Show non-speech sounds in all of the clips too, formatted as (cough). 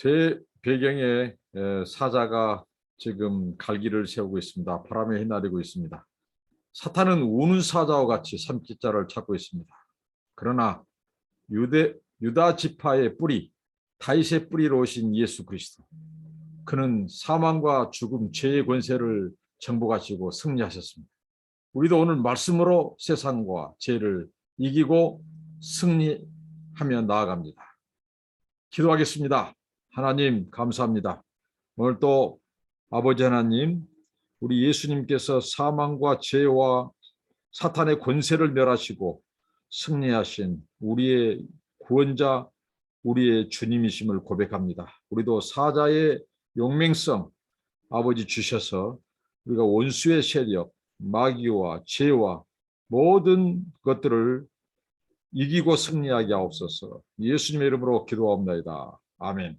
제 배경에 에, 사자가 지금 갈기를 세우고 있습니다. 바람에 휘날리고 있습니다. 사탄은 우는 사자와 같이 삼키자를 찾고 있습니다. 그러나 유대 유다 지파의 뿌리 다윗의 뿌리로 오신 예수 그리스도 그는 사망과 죽음 죄의 권세를 정복하시고 승리하셨습니다. 우리도 오늘 말씀으로 세상과 죄를 이기고 승리하며 나아갑니다. 기도하겠습니다. 하나님 감사합니다. 오늘 또 아버지 하나님 우리 예수님께서 사망과 죄와 사탄의 권세를 멸하시고 승리하신 우리의 구원자 우리의 주님이심을 고백합니다. 우리도 사자의 용맹성 아버지 주셔서 우리가 원수의 세력, 마귀와 죄와 모든 것들을 이기고 승리하게 하옵소서. 예수님의 이름으로 기도하옵나이다. 아멘.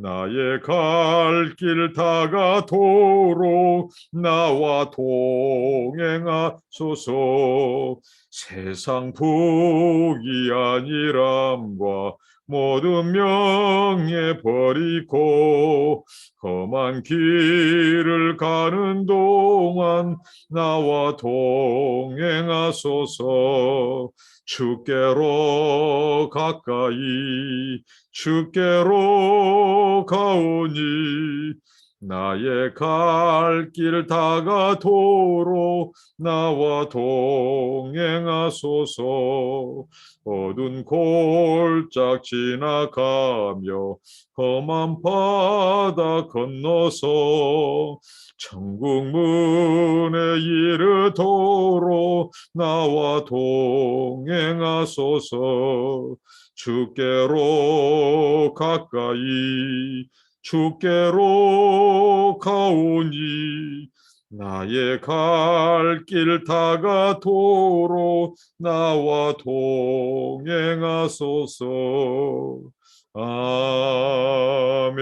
나의 갈 길 다가도록 나와 동행하소서. 세상 복이 아니람과 모든 명예 버리고 험한 길을 가는 동안 나와 동행하소서 주께로 가까이 주께로 가오니 나의 갈 길 다가도록 나와 동행하소서. 어두운 골짝 지나가며 험한 바다 건너서 천국 문에 이르도록 나와 동행하소서. 주께로 가까이 주께로 가오니 나의 갈 길 다가도록 나와 동행하소서 아멘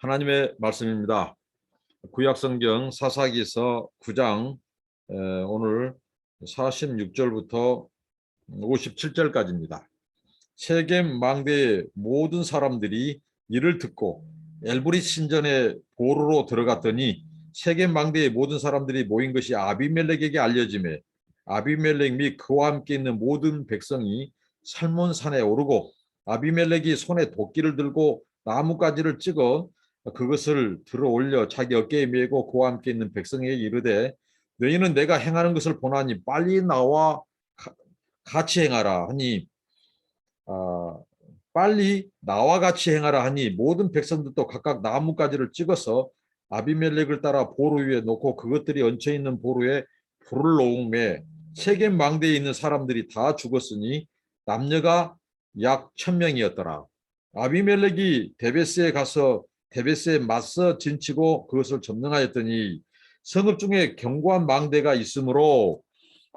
하나님의 말씀입니다. 구약성경 사사기서 9장 에, 오늘 46절부터 57절까지입니다. 세겜 망대의 모든 사람들이 이를 듣고 엘브리 신전에 보루로 들어갔더니 세겜 망대의 모든 사람들이 모인 것이 아비멜렉에게 알려짐에 아비멜렉 및 그와 함께 있는 모든 백성이 살몬 산에 오르고 아비멜렉이 손에 도끼를 들고 나뭇가지를 찍어 그것을 들어 올려 자기 어깨에 메고 그와 함께 있는 백성에게 이르되 너희는 내가 행하는 것을 보나니 빨리 나와 가- 같이 행하라 하니 아, 빨리 나와 같이 행하라 하니 모든 백성들도 각각 나뭇가지를 찍어서 아비멜렉을 따라 보루 위에 놓고 그것들이 얹혀 있는 보루에 불을 놓음에 세겜 망대에 있는 사람들이 다 죽었으니 남녀가 약 천명이었더라. 아비멜렉이 데베스에 가서 데베스에 맞서 진치고 그것을 점령하였더니 성읍 중에 견고한 망대가 있으므로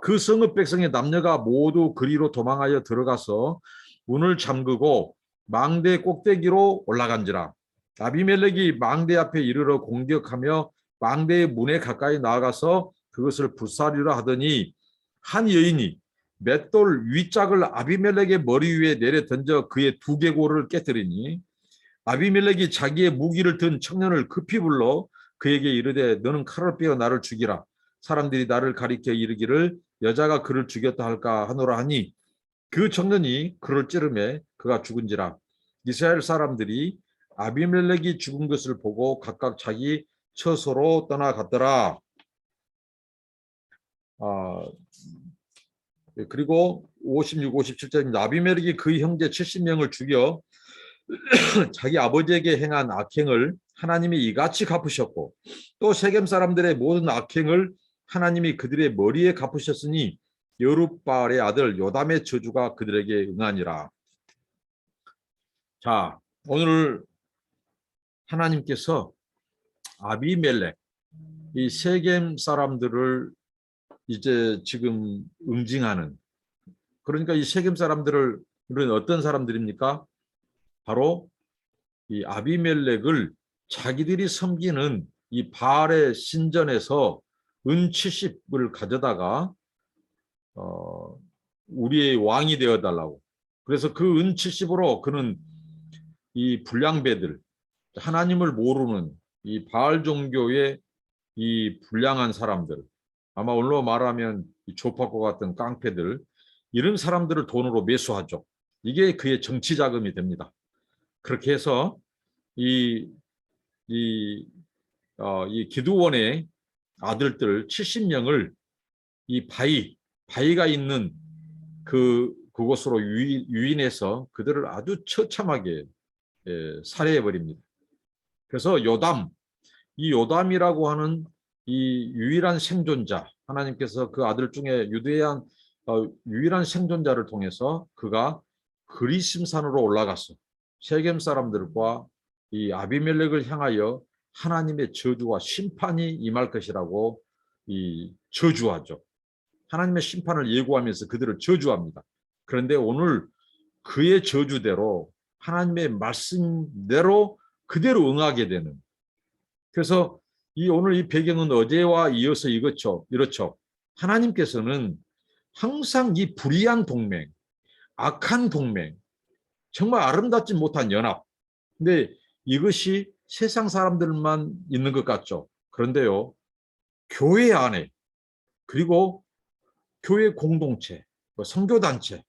그 성읍 백성의 남녀가 모두 그리로 도망하여 들어가서 문을 잠그고 망대 꼭대기로 올라간지라. 아비멜렉이 망대 앞에 이르러 공격하며 망대의 문에 가까이 나아가서 그것을 불사리려 하더니 한 여인이 맷돌 윗짝을 아비멜렉의 머리 위에 내려 던져 그의 두 개골을 깨뜨리니 아비멜렉이 자기의 무기를 든 청년을 급히 불러 그에게 이르되 너는 칼을 빼어 나를 죽이라. 사람들이 나를 가리켜 이르기를 여자가 그를 죽였다 할까 하노라 하니 그 청년이 그를 찌르매 그가 죽은지라 이스라엘 사람들이 아비멜렉이 죽은 것을 보고 각각 자기 처소로 떠나갔더라. 아, 예, 그리고 56, 57절입니다. 아비멜렉이 그 형제 70명을 죽여 (clears throat) 자기 아버지에게 행한 악행을 하나님이 이같이 갚으셨고 또 세겜 사람들의 모든 악행을 하나님이 그들의 머리에 갚으셨으니 여룻바알의 아들 요담의 저주가 그들에게 응하니라. 자, 오늘 하나님께서 아비멜렉 이 세겜 사람들을 이제 지금 응징하는 그러니까 이 세겜 사람들을 이런 어떤 사람들입니까? 바로 이 아비멜렉을 자기들이 섬기는 이 바알의 신전에서 은 70을 가져다가 어, 우리의 왕이 되어 달라고. 그래서 그 은 70으로 그는 이 불량배들 하나님을 모르는 이 바알 종교의 이 불량한 사람들 아마 오늘로 말하면 이 조파과 같은 깡패들 이런 사람들을 돈으로 매수하죠. 이게 그의 정치 자금이 됩니다. 그렇게 해서 이, 이, 어, 이 기두원의 아들들 70명을 이 바위, 바위가 있는 그, 그곳으로 유인, 유인 해서 그들을 아주 처참하게 예, 살해해 버립니다. 그래서 요담, 이 요담이라고 하는 이 유일한 생존자, 하나님께서 그 아들 중에 유대한 어, 유일한 생존자를 통해서 그가 그리심산으로 올라가서 세겜 사람들과 이 아비멜렉을 향하여 하나님의 저주와 심판이 임할 것이라고 이 저주하죠. 하나님의 심판을 예고하면서 그들을 저주합니다. 그런데 오늘 그의 저주대로 하나님의 말씀대로 그대로 응하게 되는 그래서 이 오늘 이 배경은 어제와 이어서 이렇죠. 이렇죠. 하나님께서는 항상 이 불의한 동맹, 악한 동맹, 정말 아름답지 못한 연합. 근데 이것이 세상 사람들만 있는 것 같죠. 그런데요, 교회 안에, 그리고 교회 공동체, 뭐 선교단체,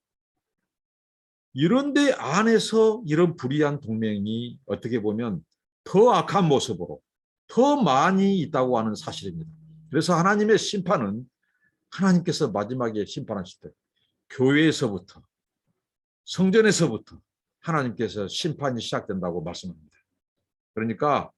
이런 데 안에서 이런 불의한 동맹이 어떻게 보면 더 악한 모습으로 더 많이 있다고 하는 사실입니다. 그래서 하나님의 심판은 하나님께서 마지막에 심판하실 때 교회에서부터 성전에서부터 하나님께서 심판이 시작된다고 말씀합니다. 그러니까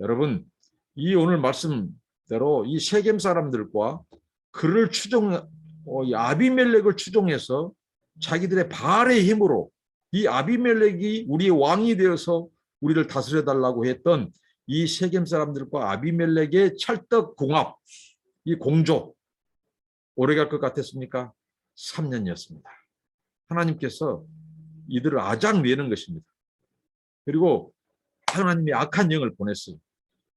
여러분 이 오늘 말씀대로 이 세겜 사람들과 그를 추종 아비멜렉을 추종해서 자기들의 발의 힘으로 이 아비멜렉이 우리의 왕이 되어서 우리를 다스려 달라고 했던 이 세겜 사람들과 아비멜렉의 찰떡 궁합, 이 공조 오래 갈 것 같았습니까? 3년이었습니다. 하나님께서 이들을 아작내는 것입니다. 그리고 하나님이 악한 영을 보냈어요.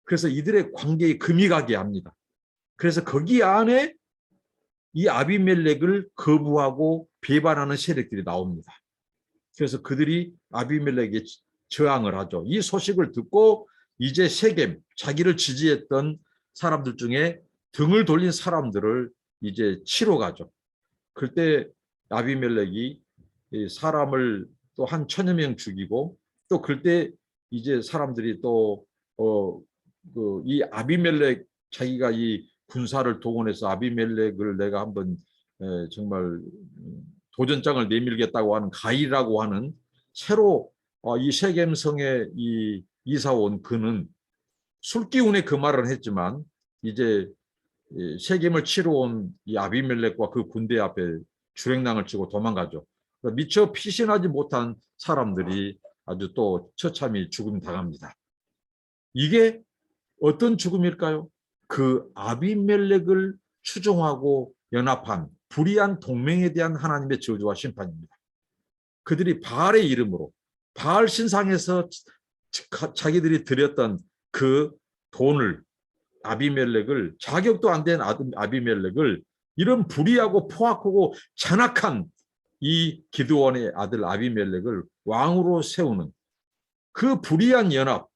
그래서 이들의 관계에 금이 가게 합니다. 그래서 거기 안에 이 아비멜렉을 거부하고 배반하는 세력들이 나옵니다. 그래서 그들이 아비멜렉에 저항을 하죠. 이 소식을 듣고 이제 세겜 자기를 지지했던 사람들 중에 등을 돌린 사람들을 이제 치러 가죠. 그때 아비멜렉이 사람을 또 한 천여 명 죽이고 또 그때 이제 사람들이 또 어 그 이 아비멜렉 자기가 이 군사를 동원해서 아비멜렉을 내가 한번 에, 정말 도전장을 내밀겠다고 하는 가이라고 하는 새로 어, 이 세겜성에 이 이사 온 그는 술 기운에 그 말을 했지만 이제 세겜을 치러 온 이 아비멜렉과 그 군대 앞에 주행랑을 치고 도망가죠. 그러니까 미처 피신하지 못한 사람들이 아주 또 처참히 죽음 당합니다. 이게 어떤 죽음일까요? 그 아비멜렉을 추종하고 연합한 불의한 동맹에 대한 하나님의 저주와 심판입니다. 그들이 바알의 이름으로 바알 신상에서 자기들이 드렸던 그 돈을 아비멜렉을 자격도 안 된 아비멜렉을 이런 불의하고 포악하고 잔악한 이 기드원의 아들 아비멜렉을 왕으로 세우는 그 불의한 연합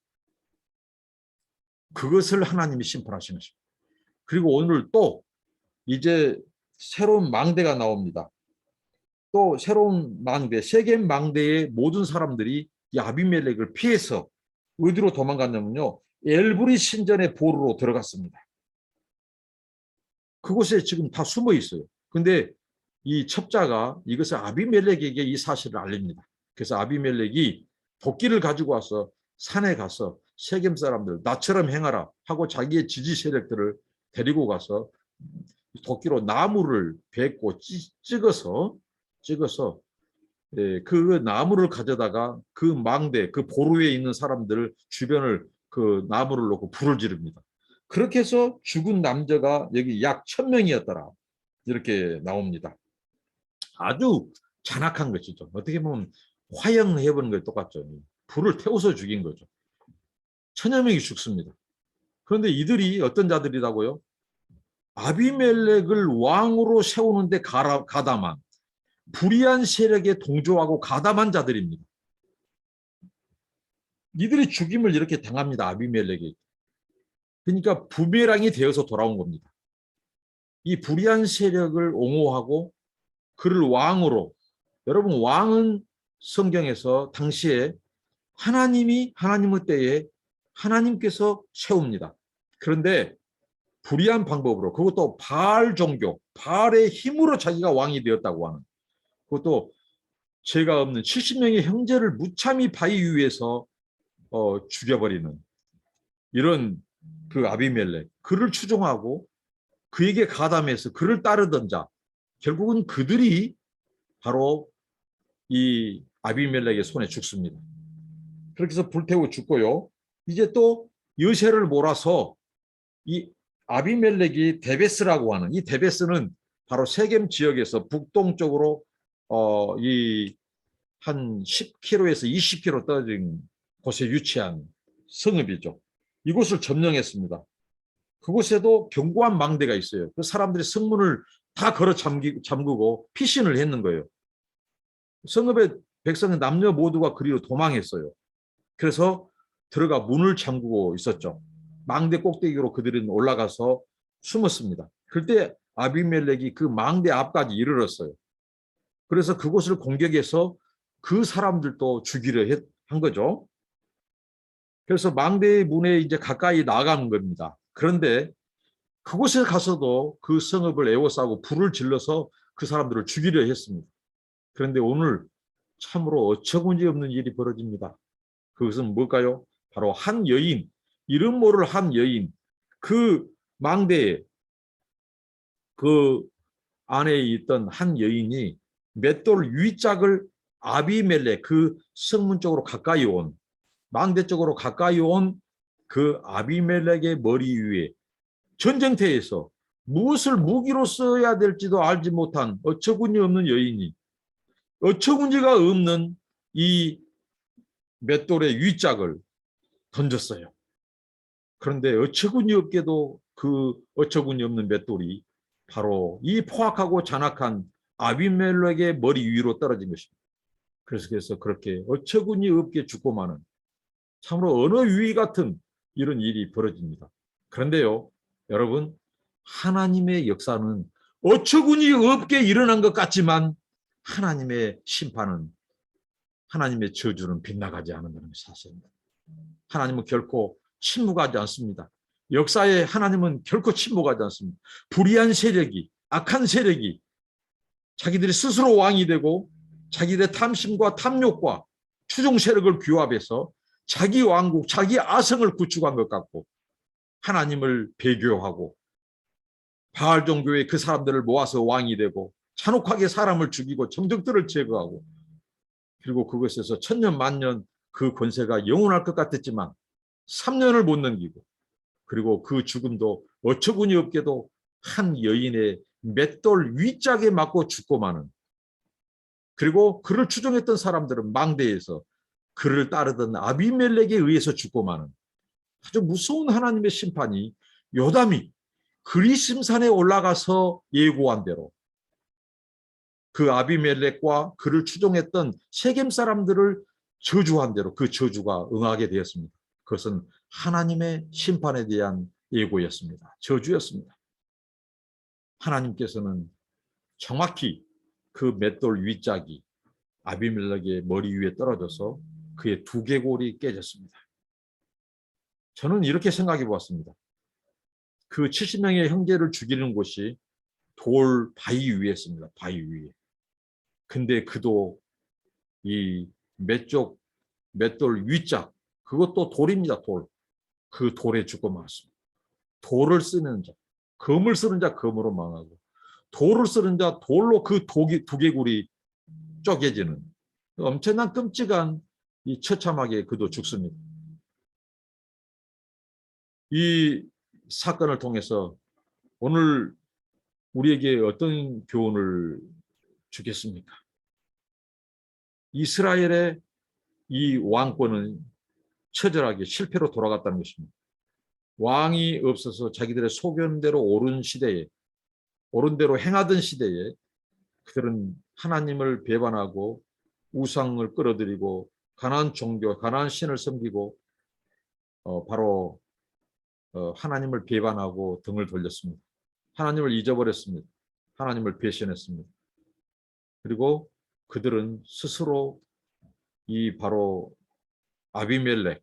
그것을 하나님이 심판하시는 것입니다. 그리고 오늘 또 이제 새로운 망대가 나옵니다. 또 새로운 망대, 세계 망대의 모든 사람들이 이 아비멜렉을 피해서 어디로 도망갔냐면요. 엘브리 신전의 보루로 들어갔습니다. 그곳에 지금 다 숨어 있어요. 근데 이 첩자가 이것을 아비멜렉에게 이 사실을 알립니다. 그래서 아비멜렉이 도끼를 가지고 와서 산에 가서 세겜 사람들 나처럼 행하라 하고 자기의 지지 세력들을 데리고 가서 도끼로 나무를 뱉고 찍어서 찍어서 예, 그 나무를 가져다가 그 망대, 그 보루에 있는 사람들 주변을 그 나무를 놓고 불을 지릅니다. 그렇게 해서 죽은 남자가 여기 약 천명이었더라. 이렇게 나옵니다. 아주 잔악한 것이죠. 어떻게 보면 화형해보는 거 똑같죠. 불을 태워서 죽인 거죠. 천여 명이 죽습니다. 그런데 이들이 어떤 자들이라고요? 아비멜렉을 왕으로 세우는데 가담한 불의한 세력에 동조하고 가담한 자들입니다. 이들이 죽임을 이렇게 당합니다. 아비멜렉이. 그러니까 부메랑이 되어서 돌아온 겁니다. 이 불의한 세력을 옹호하고 그를 왕으로 여러분 왕은 성경에서 당시에 하나님이 하나님의 때에 하나님께서 세웁니다. 그런데 불의한 방법으로 그것도 바알 종교, 바알의 힘으로 자기가 왕이 되었다고 하는 그것도 죄가 없는 70명의 형제를 무참히 바위 위에서 어, 죽여버리는 이런 그 아비멜렉 그를 추종하고 그에게 가담해서 그를 따르던 자 결국은 그들이 바로 이 아비멜렉의 손에 죽습니다. 그렇게 해서 불태워 죽고요. 이제 또 여세를 몰아서 이 아비멜렉이 데베스라고 하는 이 데베스는 바로 세겜 지역에서 북동쪽으로 어, 이 한 10km에서 20km 떨어진 곳에 위치한 성읍이죠. 이곳을 점령했습니다. 그곳에도 견고한 망대가 있어요. 그 사람들이 성문을 다 걸어 잠기, 잠그고 피신을 했는 거예요. 성읍의 백성의 남녀 모두가 그리로 도망했어요. 그래서 들어가 문을 잠그고 있었죠. 망대 꼭대기로 그들은 올라가서 숨었습니다. 그때 아비멜렉이 그 망대 앞까지 이르렀어요. 그래서 그곳을 공격해서 그 사람들도 죽이려 했- 한 거죠. 그래서 망대의 문에 이제 가까이 나가는 겁니다. 그런데 그곳에 가서도 그 성읍을 에워싸고 불을 질러서 그 사람들을 죽이려 했습니다. 그런데 오늘 참으로 어처구니 없는 일이 벌어집니다. 그것은 뭘까요? 바로 한 여인, 이름 모를 한 여인, 그 망대에 그 안에 있던 한 여인이 맷돌 위짝을 아비멜렉 그 성문 쪽으로 가까이 온 망대 쪽으로 가까이 온 그 아비멜렉의 머리 위에 전쟁터에서 무엇을 무기로 써야 될지도 알지 못한 어처구니 없는 여인이 어처구니가 없는 이 맷돌의 위짝을 던졌어요. 그런데 어처구니 없게도 그 어처구니 없는 맷돌이 바로 이 포악하고 잔악한 아비멜렉의 머리 위로 떨어진 것입니다. 그래서 그렇게 어처구니 없게 죽고 마는 참으로 언어 유의 같은 이런 일이 벌어집니다. 그런데요, 여러분 하나님의 역사는 어처구니 없게 일어난 것 같지만 하나님의 심판은 하나님의 저주는 빗나가지 않는다는 게 사실입니다. 하나님은 결코 침묵하지 않습니다. 역사에 하나님은 결코 침묵하지 않습니다. 불의한 세력이 악한 세력이 자기들이 스스로 왕이 되고 자기들의 탐심과 탐욕과 추종 세력을 규합해서 자기 왕국, 자기 아성을 구축한 것 같고 하나님을 배교하고 바알 종교의 그 사람들을 모아서 왕이 되고 잔혹하게 사람을 죽이고 정적들을 제거하고 그리고 그것에서 천년 만년 그 권세가 영원할 것 같았지만 3년을 못 넘기고 그리고 그 죽음도 어처구니 없게도 한 여인의 맷돌 위짝에 맞고 죽고 마는 그리고 그를 추종했던 사람들은 망대에서 그를 따르던 아비멜렉에 의해서 죽고 마는 아주 무서운 하나님의 심판이 요담이 그리심산에 올라가서 예고한 대로 그 아비멜렉과 그를 추종했던 세겜 사람들을 저주한 대로 그 저주가 응하게 되었습니다. 그것은 하나님의 심판에 대한 예고였습니다. 저주였습니다. 하나님께서는 정확히 그 맷돌 윗짝이 아비멜렉의 머리 위에 떨어져서 그의 두개골이 깨졌습니다. 저는 이렇게 생각해 보았습니다. 그 70명의 형제를 죽이는 곳이 돌 바위 위에 있습니다. 바위 위에. 근데 그도 이 맷쪽 맷돌 윗짝 그것도 돌입니다. 돌. 그 돌에 죽고 말았습니다. 돌을 쓰는 자, 검을 쓰는 자 검으로 망하고 돌을 쓰는 자 돌로 그 독이 두개골이 쪼개지는 엄청난 끔찍한 이 처참하게 그도 죽습니다. 이 사건을 통해서 오늘 우리에게 어떤 교훈을 주겠습니까? 이스라엘의 이 왕권은 처절하게 실패로 돌아갔다는 것입니다. 왕이 없어서 자기들의 소견대로 옳은 시대에 옳은 대로 행하던 시대에 그들은 하나님을 배반하고 우상을 끌어들이고 가나안 종교, 가나안 신을 섬기고 어, 바로 어, 하나님을 배반하고 등을 돌렸습니다. 하나님을 잊어버렸습니다. 하나님을 배신했습니다. 그리고 그들은 스스로 이 바로 아비멜렉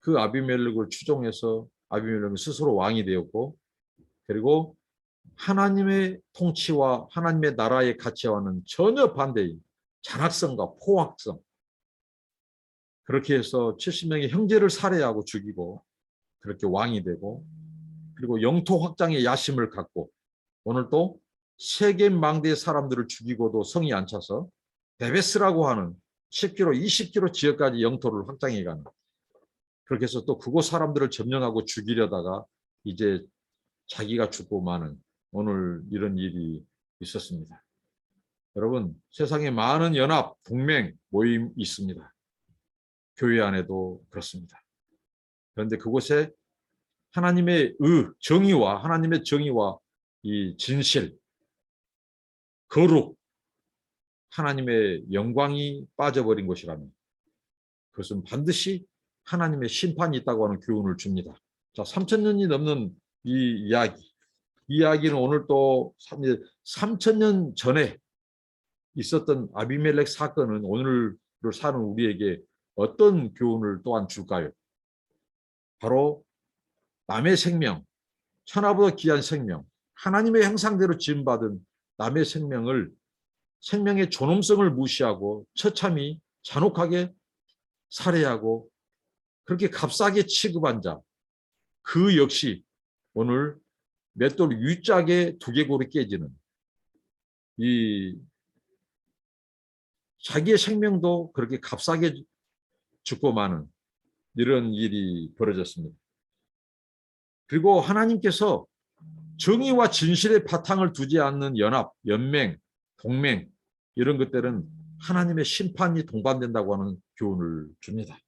그 아비멜렉을 추종해서 아비멜렉은 스스로 왕이 되었고 그리고 하나님의 통치와 하나님의 나라의 가치와는 전혀 반대인 잔악성과 포악성 그렇게 해서 70명의 형제를 살해하고 죽이고 그렇게 왕이 되고 그리고 영토 확장의 야심을 갖고 오늘 또 세계 망대의 사람들을 죽이고도 성이 안 차서 데베스라고 하는 10km, 20km 지역까지 영토를 확장해가는 그렇게 해서 또 그곳 사람들을 점령하고 죽이려다가 이제 자기가 죽고 마는 오늘 이런 일이 있었습니다. 여러분 세상에 많은 연합, 동맹, 모임 있습니다. 교회 안에도 그렇습니다. 그런데 그곳에 하나님의 의, 정의와 하나님의 정의와 이 진실, 거룩, 하나님의 영광이 빠져버린 것이라면 그것은 반드시 하나님의 심판이 있다고 하는 교훈을 줍니다. 자, 3천 년이 넘는 이 이야기. 이 이야기는 오늘 또 3천 년 전에 있었던 아비멜렉 사건은 오늘을 사는 우리에게 어떤 교훈을 또한 줄까요? 바로 남의 생명, 천하보다 귀한 생명, 하나님의 형상대로 지음받은 남의 생명을 생명의 존엄성을 무시하고 처참히 잔혹하게 살해하고 그렇게 값싸게 취급한 자, 그 역시 오늘 맷돌 U짝에 두개골이 깨지는 이 자기의 생명도 그렇게 값싸게 죽고 마는 이런 일이 벌어졌습니다. 그리고 하나님께서 정의와 진실의 바탕을 두지 않는 연합, 연맹, 동맹 이런 것들은 하나님의 심판이 동반된다고 하는 교훈을 줍니다.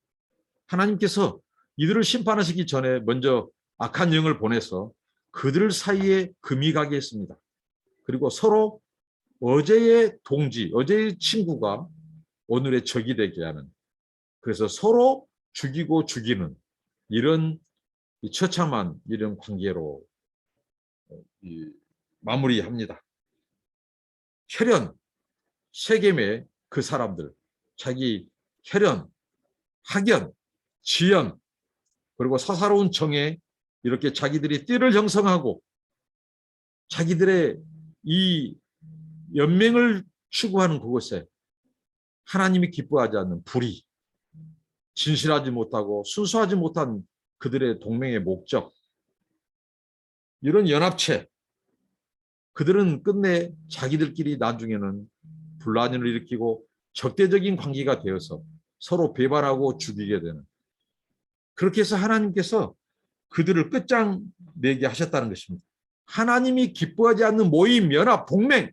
하나님께서 이들을 심판하시기 전에 먼저 악한 영을 보내서 그들 사이에 금이 가게 했습니다. 그리고 서로 어제의 동지, 어제의 친구가 오늘의 적이 되게 하는 그래서 서로 죽이고 죽이는 이런 이 처참한 이런 관계로 이 마무리합니다. 혈연, 세겜의 그 사람들, 자기 혈연, 학연, 지연, 그리고 사사로운 정에 이렇게 자기들이 띠를 형성하고 자기들의 이 연맹을 추구하는 그곳에 하나님이 기뻐하지 않는 불의, 진실하지 못하고 순수하지 못한 그들의 동맹의 목적, 이런 연합체, 그들은 끝내 자기들끼리 나중에는 분란을 일으키고 적대적인 관계가 되어서 서로 배반하고 죽이게 되는 그렇게 해서 하나님께서 그들을 끝장내게 하셨다는 것입니다. 하나님이 기뻐하지 않는 모임, 연합, 동맹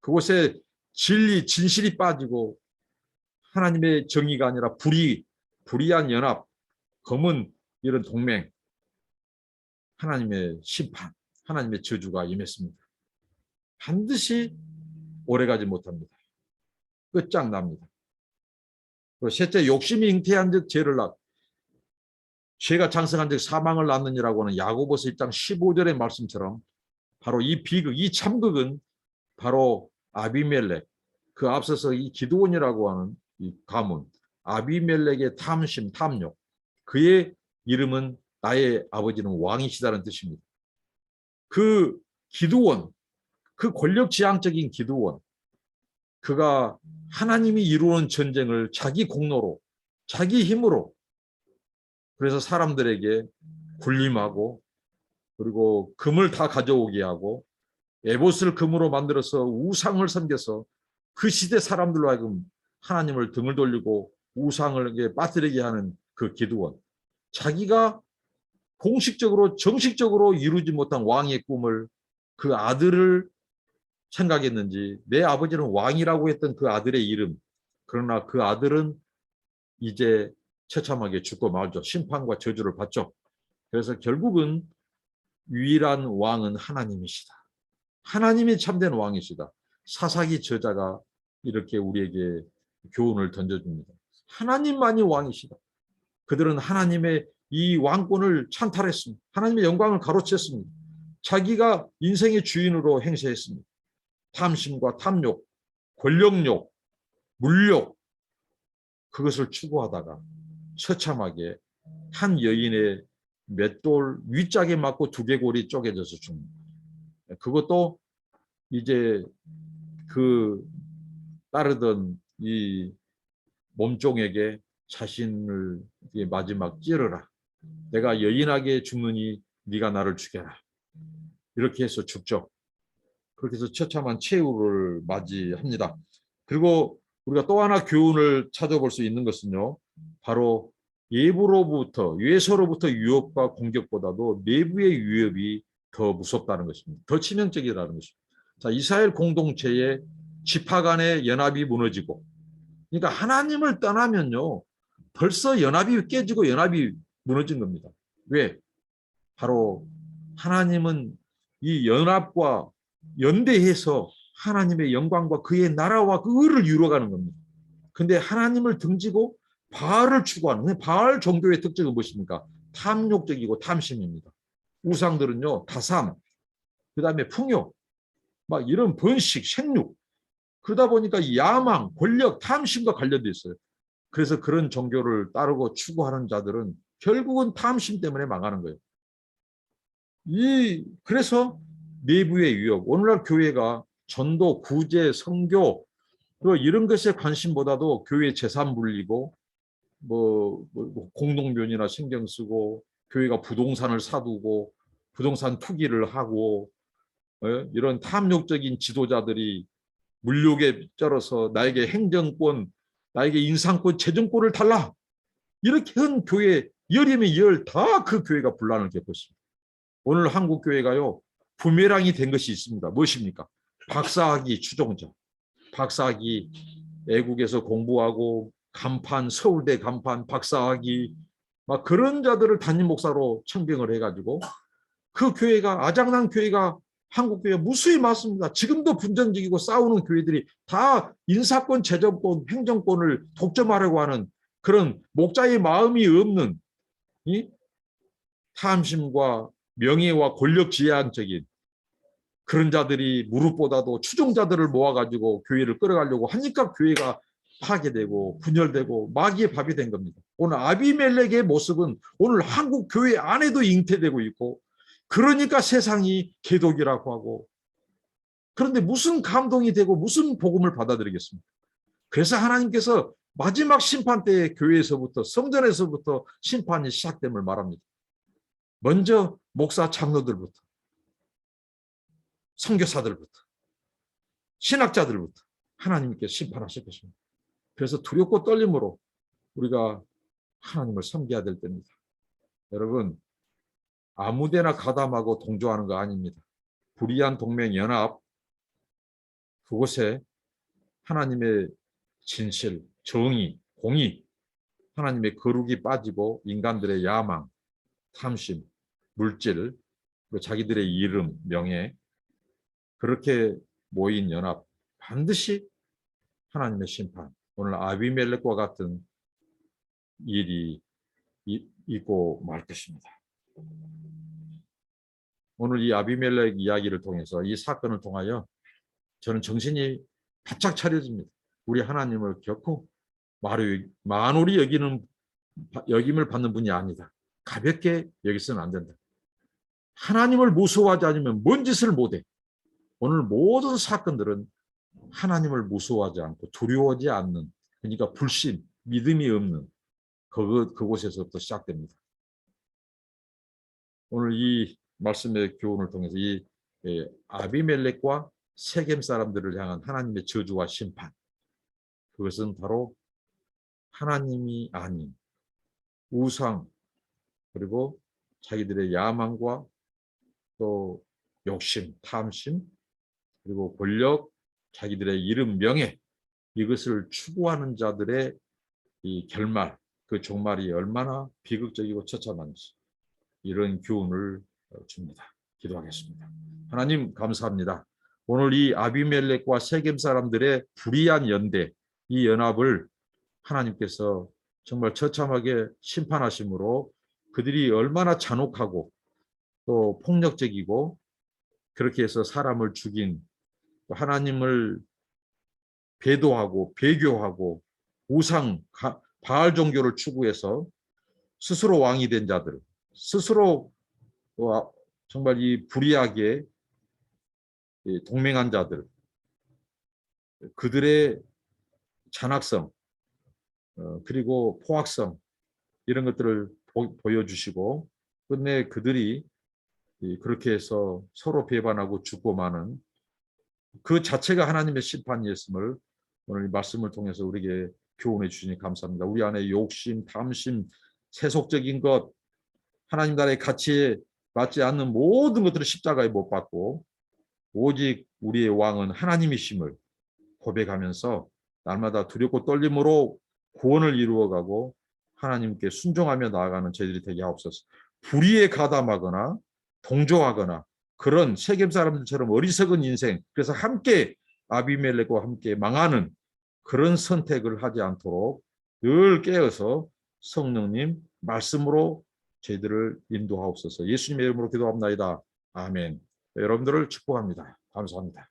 그곳에 진리, 진실이 빠지고 하나님의 정의가 아니라 불의, 불의한 연합, 검은 이런 동맹 하나님의 심판, 하나님의 저주가 임했습니다. 반드시 오래가지 못합니다. 끝장납니다. 그리고 셋째 욕심이 잉태한 즉 죄를 낳 죄가 장성한 즉 사망을 낳느니라고 하는 야고보서 1장 15절의 말씀처럼 바로 이 비극, 이 참극은 바로 아비멜렉 그 앞서서 이 기드온이라고 하는 이 가문 아비멜렉의 탐심, 탐욕 그의 이름은 나의 아버지는 왕이시다는 뜻입니다. 그 기드온 그 권력지향적인 기드원 그가 하나님이 이루는 전쟁을 자기 공로로 자기 힘으로 그래서 사람들에게 군림하고 그리고 금을 다 가져오게 하고 에봇을 금으로 만들어서 우상을 섬겨서 그 시대 사람들로 하여금 하나님을 등을 돌리고 우상을 빠뜨리게 하는 그 기드원. 자기가 공식적으로 정식적으로 이루지 못한 왕의 꿈을 그 아들을 생각했는지 내 아버지는 왕이라고 했던 그 아들의 이름 그러나 그 아들은 이제 처참하게 죽고 말죠. 심판과 저주를 받죠. 그래서 결국은 유일한 왕은 하나님이시다. 하나님이 참된 왕이시다. 사사기 저자가 이렇게 우리에게 교훈을 던져줍니다. 하나님만이 왕이시다. 그들은 하나님의 이 왕권을 찬탈했습니다. 하나님의 영광을 가로챘습니다. 자기가 인생의 주인으로 행세했습니다. 탐심과 탐욕, 권력욕, 물욕 그것을 추구하다가 처참하게 한 여인의 맷돌 윗짝에 맞고 두개골이 쪼개져서 죽습니다. 그것도 이제 그 따르던 이 몸종에게 자신을 마지막 찌르라. 내가 여인하게 죽느니 네가 나를 죽여라. 이렇게 해서 죽죠. 그렇게 해서 처참한 최후를 맞이합니다. 그리고 우리가 또 하나 교훈을 찾아볼 수 있는 것은요. 바로 예부로부터 외서로부터 유혹과 공격보다도 내부의 위협이 더 무섭다는 것입니다. 더 치명적이라는 것입니다. 자, 이스라엘 공동체의 지파 간의 연합이 무너지고 그러니까 하나님을 떠나면요. 벌써 연합이 깨지고 연합이 무너진 겁니다. 왜? 바로 하나님은 이 연합과 연대해서 하나님의 영광과 그의 나라와 그 의를 이루어가는 겁니다. 근데 하나님을 등지고 바알을 추구하는 바알 종교의 특징은 무엇입니까? 탐욕적이고 탐심입니다. 우상들은요 다삼, 그 다음에 풍요, 막 이런 번식, 생육 그러다 보니까 야망, 권력, 탐심과 관련돼 있어요. 그래서 그런 종교를 따르고 추구하는 자들은 결국은 탐심 때문에 망하는 거예요. 이 그래서 내부의 위협. 오늘날 교회가 전도, 구제, 성교 그 이런 것에 관심보다도 교회 재산 불리고 뭐, 뭐 공동묘지나 신경 쓰고 교회가 부동산을 사두고 부동산 투기를 하고 예? 이런 탐욕적인 지도자들이 물욕에 쩔어서 나에게 행정권, 나에게 인상권, 재정권을 달라 이렇게 한 교회 열이면 열 다 그 교회가 분란을 겪었습니다. 오늘 한국 교회가요 부메랑이 된 것이 있습니다. 무엇입니까? 박사학위 추종자, 박사학위 애국에서 공부하고 간판, 서울대 간판, 박사학위 막 그런 자들을 담임 목사로 청빙을 해가지고 그 교회가 아장난 교회가 한국 교회 무수히 많습니다. 지금도 분전적이고 싸우는 교회들이 다 인사권, 재정권, 행정권을 독점하려고 하는 그런 목자의 마음이 없는 이 탐심과 명예와 권력 지향적인 그런 자들이 무릎보다도 추종자들을 모아가지고 교회를 끌어가려고 하니까 교회가 파괴되고 분열되고 마귀의 밥이 된 겁니다. 오늘 아비멜렉의 모습은 오늘 한국 교회 안에도 잉태되고 있고 그러니까 세상이 개독이라고 하고 그런데 무슨 감동이 되고 무슨 복음을 받아들이겠습니까? 그래서 하나님께서 마지막 심판 때에 교회에서부터 성전에서부터 심판이 시작됨을 말합니다. 먼저 목사 장로들부터 선교사들부터 신학자들부터 하나님께 심판하실 것입니다. 그래서 두렵고 떨림으로 우리가 하나님을 섬겨야 될 때입니다. 여러분 아무데나 가담하고 동조하는 거 아닙니다. 불의한 동맹 연합 그곳에 하나님의 진실, 정의, 공의, 하나님의 거룩이 빠지고 인간들의 야망, 탐심, 물질, 자기들의 이름, 명예 그렇게 모인 연합 반드시 하나님의 심판 오늘 아비멜렉과 같은 일이 있고 말 것입니다. 오늘 이 아비멜렉 이야기를 통해서 이 사건을 통하여 저는 정신이 바짝 차려집니다. 우리 하나님을 결코 만홀히 여기는 여김을 받는 분이 아니다. 가볍게 여기서는 안 된다. 하나님을 무서워하지 않으면 뭔 짓을 못해. 오늘 모든 사건들은 하나님을 무서워하지 않고 두려워하지 않는 그러니까 불신, 믿음이 없는 그곳, 그곳에서부터 시작됩니다. 오늘 이 말씀의 교훈을 통해서 이 아비멜렉과 세겜 사람들을 향한 하나님의 저주와 심판 그것은 바로 하나님이 아닌 우상 그리고 자기들의 야망과 또 욕심, 탐심 그리고 권력, 자기들의 이름, 명예 이것을 추구하는 자들의 이 결말, 그 종말이 얼마나 비극적이고 처참한지 이런 교훈을 줍니다. 기도하겠습니다. 하나님 감사합니다. 오늘 이 아비멜렉과 세겜 사람들의 불의한 연대, 이 연합을 하나님께서 정말 처참하게 심판하심으로 그들이 얼마나 잔혹하고 또 폭력적이고 그렇게 해서 사람을 죽인 또 하나님을 배도하고 배교하고 우상 가- 바알 종교를 추구해서 스스로 왕이 된 자들 스스로 또 정말 이 불의하게 이 동맹한 자들 그들의 잔악성 어, 그리고 포악성 이런 것들을 보, 보여주시고 끝내 그들이 이 그렇게 해서 서로 배반하고 죽고 마는 그 자체가 하나님의 심판이었음을 오늘 이 말씀을 통해서 우리에게 교훈해 주시니 감사합니다. 우리 안에 욕심, 탐심, 세속적인 것, 하나님 나라의 가치에 맞지 않는 모든 것들을 십자가에 못 박고 오직 우리의 왕은 하나님이심을 고백하면서 날마다 두렵고 떨림으로 구원을 이루어가고 하나님께 순종하며 나아가는 저희들이 되게 하옵소서. 불의에 가담하거나 동조하거나 그런 세겜 사람들처럼 어리석은 인생 그래서 함께 아비멜렉과 함께 망하는 그런 선택을 하지 않도록 늘 깨어서 성령님 말씀으로 저희들을 인도하옵소서. 예수님의 이름으로 기도합나이다. 아멘. 여러분들을 축복합니다. 감사합니다.